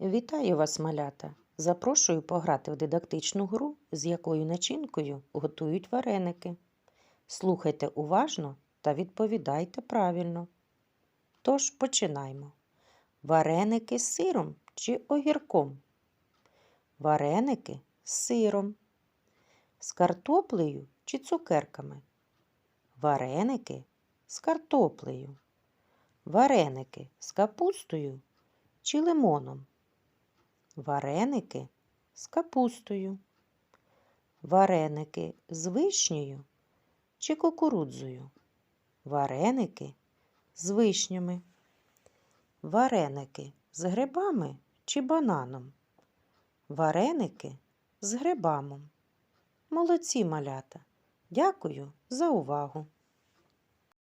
Вітаю вас, малята! Запрошую пограти в дидактичну гру, з якою начинкою готують вареники. Слухайте уважно та відповідайте правильно. Тож починаємо. Вареники з сиром чи огірком? Вареники з сиром. З картоплею чи цукерками? Вареники з картоплею. Вареники з капустою чи лимоном? Вареники з капустою. Вареники з вишнею чи кукурудзою. Вареники з вишнями. Вареники з грибами чи бананом. Вареники з грибами. Молодці малята. Дякую за увагу.